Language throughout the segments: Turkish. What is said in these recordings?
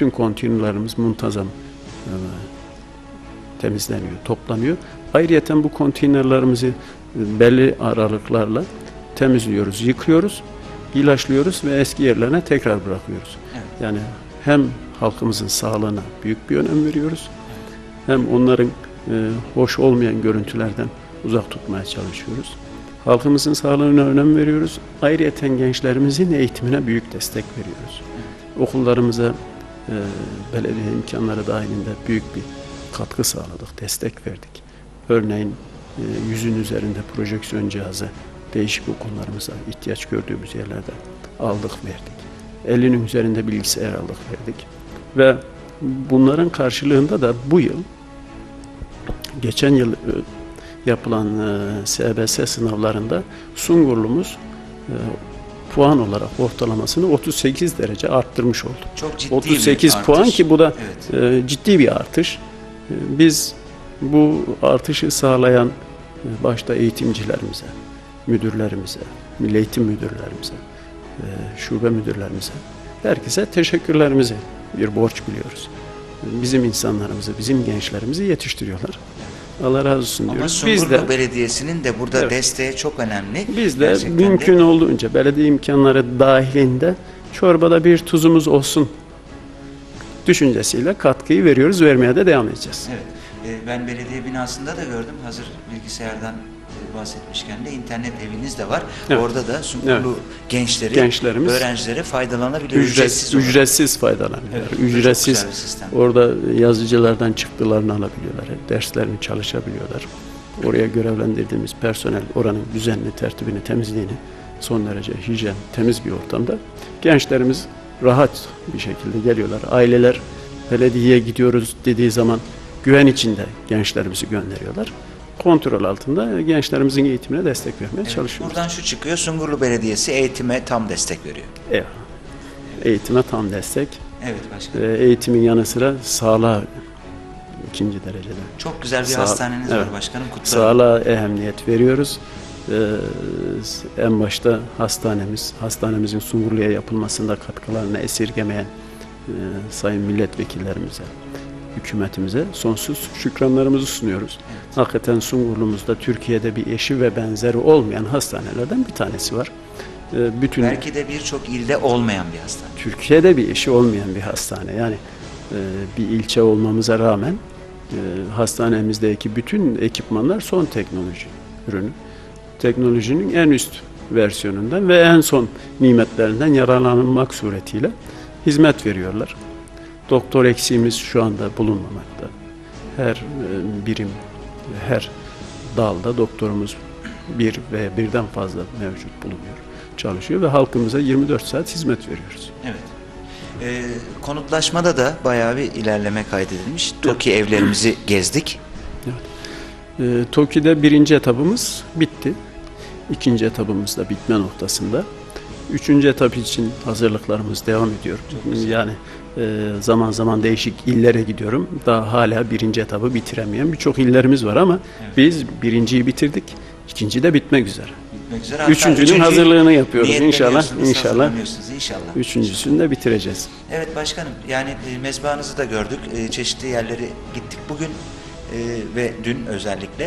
bütün konteynerlarımız muntazam e, temizleniyor, toplanıyor. Ayrıca bu konteynerlarımızı e, belli aralıklarla temizliyoruz, yıkıyoruz, ilaçlıyoruz ve eski yerlerine tekrar bırakıyoruz. Evet. Yani hem halkımızın sağlığına büyük bir önem veriyoruz, hem onların e, hoş olmayan görüntülerden uzak tutmaya çalışıyoruz. Halkımızın sağlığına önem veriyoruz. Ayrıca gençlerimizin eğitimine büyük destek veriyoruz. Okullarımıza e, belediye imkanları dahilinde büyük bir katkı sağladık, destek verdik. Örneğin e, yüzün üzerinde projeksiyon cihazı değişik okullarımıza ihtiyaç gördüğümüz yerlerde aldık, verdik. 50'nin üzerinde bilgisayar aldık, verdik. Ve bunların karşılığında da bu yıl geçen yıl e, yapılan e, SBS sınavlarında Sungurlu'muz e, puan olarak ortalamasını 38 derece arttırmış oldu. Çok ciddi 38 bir puan artış. ki bu da Evet. e, ciddi bir artış. E, biz bu artışı sağlayan e, başta eğitimcilerimize, müdürlerimize, milli eğitim müdürlerimize, e, şube müdürlerimize, herkese teşekkürlerimizi bir borç biliyoruz. Bizim insanlarımızı, bizim gençlerimizi yetiştiriyorlar. Allah razı olsun Ama diyoruz. Biz Sungurlu de Belediyesi'nin de burada Evet. desteği çok önemli. biz de Gerçekten de. mümkün olduğunca belediye imkanları dahilinde çorbada bir tuzumuz olsun düşüncesiyle katkıyı veriyoruz, vermeye de devam edeceğiz. Evet. E, Ben belediye binasında da gördüm. Hazır bilgisayardan e, bahsetmişken de internet eviniz de var. Evet. Orada da Sungurlu gençleri, Gençlerimiz öğrencileri faydalanabiliyor. Ücret, ücretsiz olarak. ücretsiz faydalanıyorlar. Evet, ücretsiz orada yazıcılardan çıktılarını alabiliyorlar. Derslerini çalışabiliyorlar. Oraya görevlendirdiğimiz personel oranın düzenli, tertibini, temizliğini son derece hijyen, temiz bir ortamda gençlerimiz rahat bir şekilde geliyorlar. Aileler belediyeye gidiyoruz dediği zaman güven içinde gençlerimizi gönderiyorlar. Kontrol altında gençlerimizin eğitimine destek vermeye Evet, çalışıyoruz. Buradan şu çıkıyor. Sungurlu Belediyesi eğitime tam destek veriyor. Evet. Eğitime tam destek. Evet başkanım. Eğitimin yanı sıra sağlığa ikinci derecede. Çok güzel bir Sağ- hastaneniz evet. var başkanım. Kutlarım. Sağlığa ehemmiyet veriyoruz. Ee, en başta hastanemiz, hastanemizin Sungurlu'ya yapılmasında katkılarını esirgemeyen e, sayın milletvekillerimize, hükümetimize sonsuz şükranlarımızı sunuyoruz. Hakikaten Sungurlu'muzda Türkiye'de bir eşi ve benzeri olmayan hastanelerden bir tanesi var. Ee, bütün Belki de birçok ilde olmayan bir hastane. Türkiye'de bir eşi olmayan bir hastane. Yani e, bir ilçe olmamıza rağmen e, hastanemizdeki bütün ekipmanlar son teknoloji ürünü. Teknolojinin en üst versiyonundan ve en son nimetlerinden yararlanılmak suretiyle hizmet veriyorlar. Doktor eksiğimiz şu anda bulunmamakta. Her e, birim, her dalda doktorumuz bir ve birden fazla mevcut bulunuyor, çalışıyor ve halkımıza 24 saat hizmet veriyoruz. Evet. Ee, konutlaşmada da bayağı bir ilerleme kaydedilmiş. TOKİ evlerimizi gezdik. E, TOKİ'de birinci etabımız bitti. İkinci etabımız da bitme noktasında. Üçüncü etap için hazırlıklarımız devam ediyor. Yani e, zaman zaman değişik illere gidiyorum. Daha hala birinci etabı bitiremeyen birçok illerimiz var ama Evet. biz birinciyi bitirdik. İkinci de bitmek üzere. Bitmek üzere. Üçüncünün üçüncüyü hazırlığını yapıyoruz inşallah. İnşallah. inşallah. Üçüncüsünü de bitireceğiz. Evet başkanım yani e, mezbahanızı da gördük. E, çeşitli yerleri gittik bugün e, ve dün özellikle.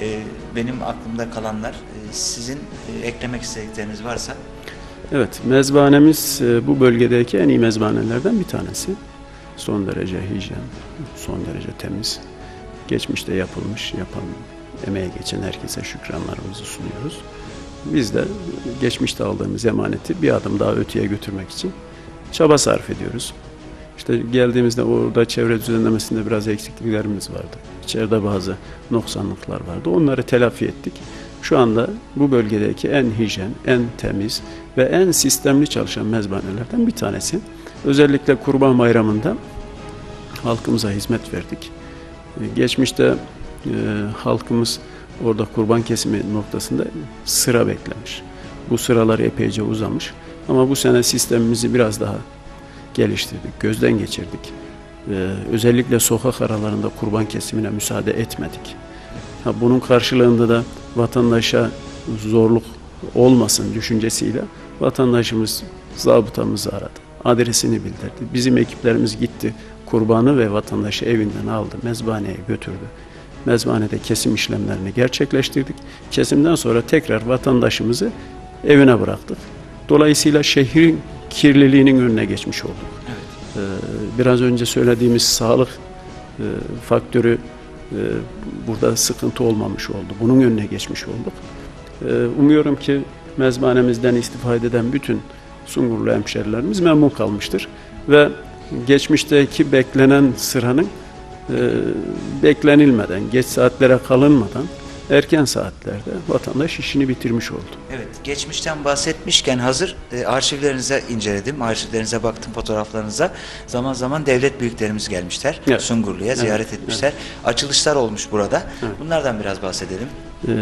E, benim aklımda kalanlar e, sizin e, eklemek istedikleriniz varsa Evet, mezbahanemiz e, bu bölgedeki en iyi mezbahanelerden bir tanesi. Son derece hijyen, son derece temiz. Geçmişte yapılmış, yapan, emeğe geçen herkese şükranlarımızı sunuyoruz. Biz de geçmişte aldığımız emaneti bir adım daha öteye götürmek için çaba sarf ediyoruz. İşte geldiğimizde orada çevre düzenlemesinde biraz eksikliklerimiz vardı. İçeride bazı noksanlıklar vardı. Onları telafi ettik. Şu anda bu bölgedeki en hijyen, en temiz ve en sistemli çalışan mezbahanelerden bir tanesi. Özellikle Kurban Bayramı'nda halkımıza hizmet verdik. Ee, Geçmişte e, halkımız orada kurban kesimi noktasında sıra beklemiş. Bu sıralar epeyce uzamış. Ama bu sene sistemimizi biraz daha geliştirdik, gözden geçirdik. Ee, özellikle sokak aralarında kurban kesimine müsaade etmedik. Ha, bunun karşılığında da vatandaşa zorluk olmasın düşüncesiyle vatandaşımız zabıtamızı aradı. adresini bildirdi. Bizim ekiplerimiz gitti. Kurbanı ve vatandaşı evinden aldı. Mezbaneye götürdü. Mezbanede kesim işlemlerini gerçekleştirdik. Kesimden sonra tekrar vatandaşımızı evine bıraktık. Dolayısıyla şehrin kirliliğinin önüne geçmiş olduk. Evet. Ee, biraz önce söylediğimiz sağlık e, faktörü burada sıkıntı olmamış oldu. Bunun önüne geçmiş olduk. Ee, umuyorum ki mezbanemizden istifade eden bütün Sungurlu hemşerilerimiz memnun kalmıştır. Ve geçmişteki beklenen sıranın e, beklenilmeden, geç saatlere kalınmadan erken saatlerde vatandaş işini bitirmiş oldu. Evet, geçmişten bahsetmişken hazır e, arşivlerinize inceledim, arşivlerinize baktım, fotoğraflarınıza. Zaman zaman devlet büyüklerimiz gelmişler, Evet. Sungurlu'ya Evet, ziyaret etmişler. Açılışlar olmuş burada. Bunlardan biraz bahsedelim. Ee,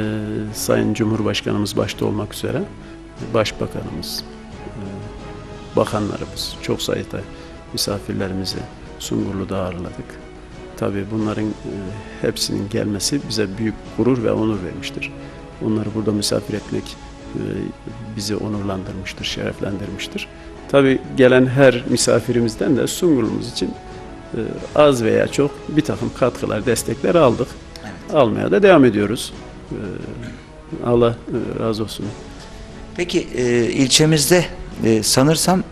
Sayın Cumhurbaşkanımız başta olmak üzere Başbakanımız, e, bakanlarımız, çok sayıda misafirlerimizi Sungurlu'da ağırladık. Tabii bunların e, hepsinin gelmesi bize büyük gurur ve onur vermiştir. Onları burada misafir etmek e, bizi onurlandırmıştır, şereflendirmiştir. Tabii gelen her misafirimizden de Sungurlu'muz için e, az veya çok bir takım katkılar, destekler aldık. Evet. Almaya da devam ediyoruz. Allah razı olsun. Peki ilçemizde sanırsam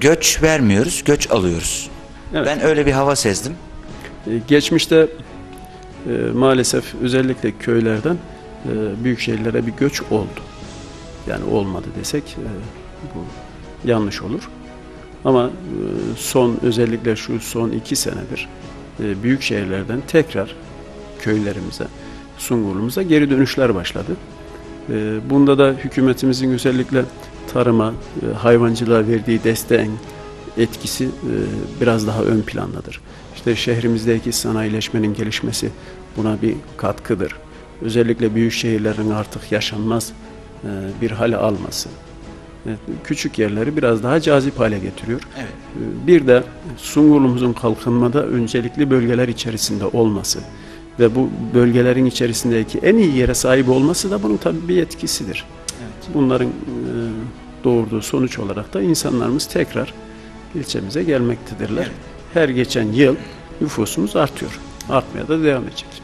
göç vermiyoruz, göç alıyoruz. Evet. Ben öyle bir hava sezdim. Ee, Geçmişte e, maalesef özellikle köylerden e, büyük şehirlere bir göç oldu. Yani olmadı desek e, bu yanlış olur. Ama e, son özellikle şu son iki senedir e, büyük şehirlerden tekrar köylerimize, Sungurlu'muza geri dönüşler başladı. E, Bunda da hükümetimizin özellikle tarıma, e, hayvancılığa verdiği desteğin etkisi e, biraz daha ön plandadır. İşte şehrimizdeki sanayileşmenin gelişmesi buna bir katkıdır. Özellikle büyük şehirlerin artık yaşanmaz e, bir hale alması. Evet, Küçük yerleri biraz daha cazip hale getiriyor. Evet. E, Bir de Sungurlu'muzun kalkınmada öncelikli bölgeler içerisinde olması ve bu bölgelerin içerisindeki en iyi yere sahip olması da bunun tabii bir etkisidir. Evet. Bunların e, doğurduğu sonuç olarak da insanlarımız tekrar ilçemize gelmektedirler. Evet. Her geçen yıl nüfusumuz artıyor. Artmaya da devam edecek.